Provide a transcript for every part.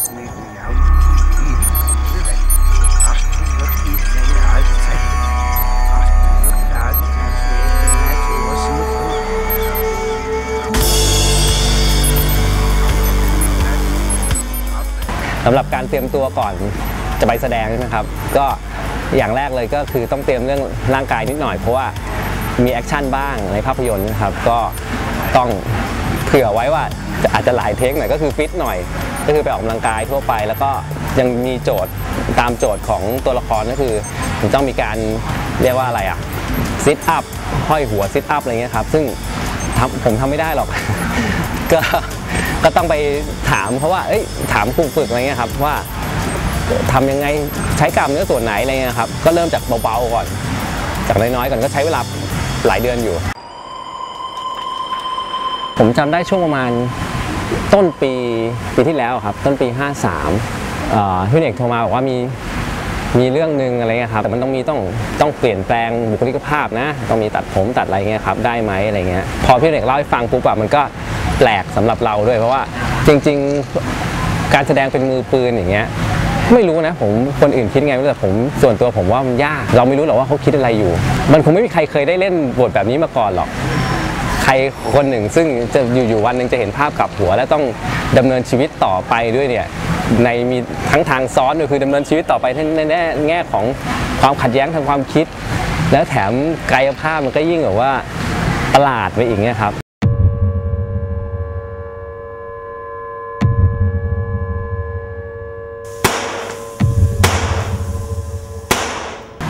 สำหรับการเตรียมตัวก่อนจะไปแสดงใช่ไหมครับ ก็อย่างแรกเลยก็คือต้องเตรียมเรื่องร่างกายนิดหน่อย เพราะว่ามีแอคชั่นบ้างในภาพยนตร์นะครับ ก็ต้องเผื่อไว้ว่าอาจจะหลายเทคหน่อยก็คือฟิตหน่อย ก็คือไปออกกำลังกายทั่วไป แล้วก็ยังมีโจทย์ตามโจทย์ของตัวละครก็คือต้องมีการเรียกว่าอะไรอะซิทอัพห้อยหัวซิทอัพอะไรเงี้ยครับ ซึ่งผมทำไม่ได้หรอก ก็ก็ต้องไปถามเขาว่า เอ้ย ถามครูฝึกอะไรเงี้ยครับว่าทำยังไงใช้กล้ามเนื้อส่วนไหนอะไรเงี้ยครับ ก็เริ่มจากเบาๆก่อน จากน้อยๆก่อนก็ใช้เวลาหลายเดือนอยู่ ผมจำได้ช่วงประมาณ ต้นปีปีที่แล้วครับ ต้นปี 53เอ่อพี่เอกโทรมาบอกว่ามีมีเรื่องหนึ่งอะไรเงี้ยครับแต่มันต้องมีต้องต้องเปลี่ยนแปลงบุคลิกภาพนะ ต้องมีตัดผมตัดอะไรเงี้ยครับได้ไหมอะไรเงี้ยพอพี่เอกเล่าให้ฟังปุ๊บอะมันก็แปลกสำหรับเราด้วย เพราะว่าจริง ๆการแสดงเป็นมือปืนอย่างเงี้ยไม่รู้นะผมคนอื่นคิดไงไม่รู้แต่ผมส่วนตัวผมว่ามันยาก เราไม่รู้หรอกว่าเขาคิดอะไรอยู่ มันคงไม่มีใครเคยได้เล่นบทแบบนี้มาก่อนหรอก รคนหนึ่ง ซึ่งจะอยู่ๆวันหนึ่งจะเห็นภาพกลับหัว และต้องดำเนินชีวิตต่อไปด้วยเนี่ยในมีทั้งทางซ้อนคือดำเนินชีวิตต่อไปทั้งในแง่แง่ของความขัดแย้งทางความคิด แล้วแถมกายภาพมันก็ยิ่งแบบว่าประหลาดไปอีกเนี่ยครับ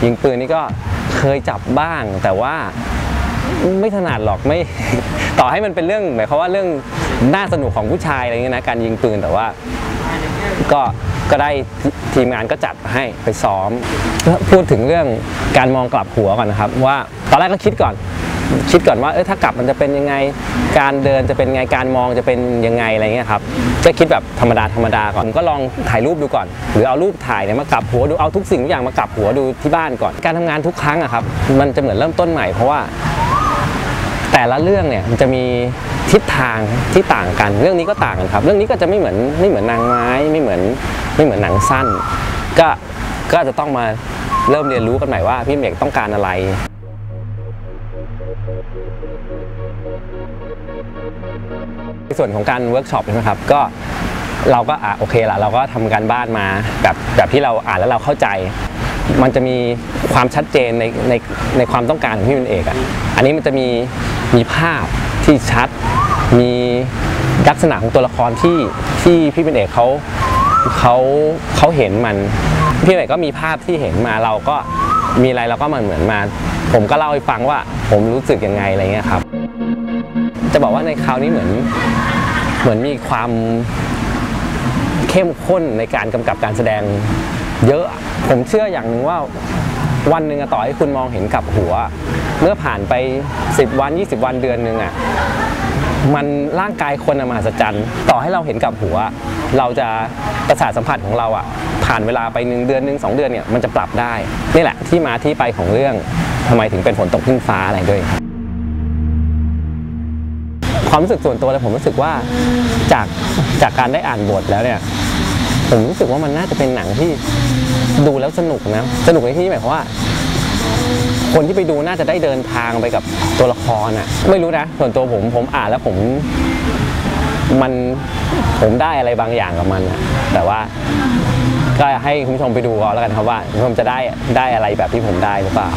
ยิงปืนนี่ก็เคยจับบ้างแต่ว่า ไม่ถนัดหรอกไม่ ต่อให้มันเป็นเรื่องหมายความว่าเรื่องน่าสนุกของผู้ชายอะไรเงี้ยนะการยิงปืนแต่ว่า ก็ก็ได้ทีมงานก็จัดให้ไปซ้อมพูดถึงเรื่องการมองกลับหัวก่อนนะครับ ว่าตอนแรกก็คิดก่อน คิดก่อนว่าเออถ้ากลับมันจะเป็นยังไง การเดินจะเป็นไงการมองจะเป็นยังไงอะไรเงี้ยครับก็คิดแบบธรรมดาธรรมดาก่อนผมก็ลองถ่ายรูปดูก่อน หรือเอารูปถ่ายเนี่ยมากลับหัวดูเอาทุกสิ่งทุกอย่างมากลับหัวดูที่บ้านก่อนการทำงานทุกครั้งอะครับมันจะเหมือนเริ่มต้นใหม่เพราะว่า แต่ละเรื่องเนี่ยมันจะมีทิศทางที่ต่างกัน เรื่องนี้ก็ต่างกันครับ เรื่องนี้ก็จะไม่เหมือนไม่เหมือนนางไม้ไม่เหมือนไม่เหมือนหนังสั้น ก็ก็จะต้องมาเริ่มเรียนรู้กันใหม่ว่าพี่เมกต้องการอะไรในส่วนของการเวิร์กช็อปใช่ไหมครับก็เราก็อะโอเคละเราก็ทำการบ้านมาแบบแบบที่เราอ่านแล้วเราเข้าใจ มันจะมีความชัดเจนในในในความต้องการของพี่เป็นเอกอะอันนี้มันจะมี มีภาพที่ชัด มีลักษณะของตัวละครที่ที่พี่เป็นเอกเขาเขาเขาเห็นมัน พี่เป็นเอกก็มีภาพที่เห็นมาเราก็มีอะไรเราก็มันเหมือนมา ผมก็เล่าให้ฟังว่าผมรู้สึกยังไงอะไรเงี้ยครับ จะบอกว่าในคราวนี้เหมือนเหมือนมีความเข้มข้นในการกำกับการแสดงเยอะ ผมเชื่ออย่างหนึ่งว่า วันหนึ่งต่อให้คุณมองเห็นกับหัว เมื่อผ่านไป 10 วัน 20 วันเดือนหนึ่งอะมันร่างกายคนอะมหัศจรรย์ ต่อให้เราเห็นกับหัว เราจะประสาทสัมผัสของเราอะผ่านเวลาไปหนึ่งเดือนหนึ่งสองเดือนเนี่ยมันจะปรับได้ นี่แหละที่มาที่ไปของเรื่องทำไมถึงเป็นฝนตกขึ้นฟ้าอะไรด้วยครับความรู้สึกส่วนตัวเลยผมรู้สึกว่าจากจากการได้อ่านบทแล้วเนี่ย ผมรู้สึกว่ามันน่าจะเป็นหนังที่ดูแล้วสนุกนะ สนุกในที่นี้หมายความว่า คนที่ไปดูน่าจะได้เดินทางไปกับตัวละครอะ ไม่รู้นะ ส่วนตัวผมผมอ่านแล้วผมมันผมได้อะไรบางอย่างกับมันอะแต่ว่าก็ให้คุณผู้ชมไปดูเอาแล้วกันครับว่าคุณผู้ชมจะได้ได้อะไรแบบที่ผมได้หรือเปล่า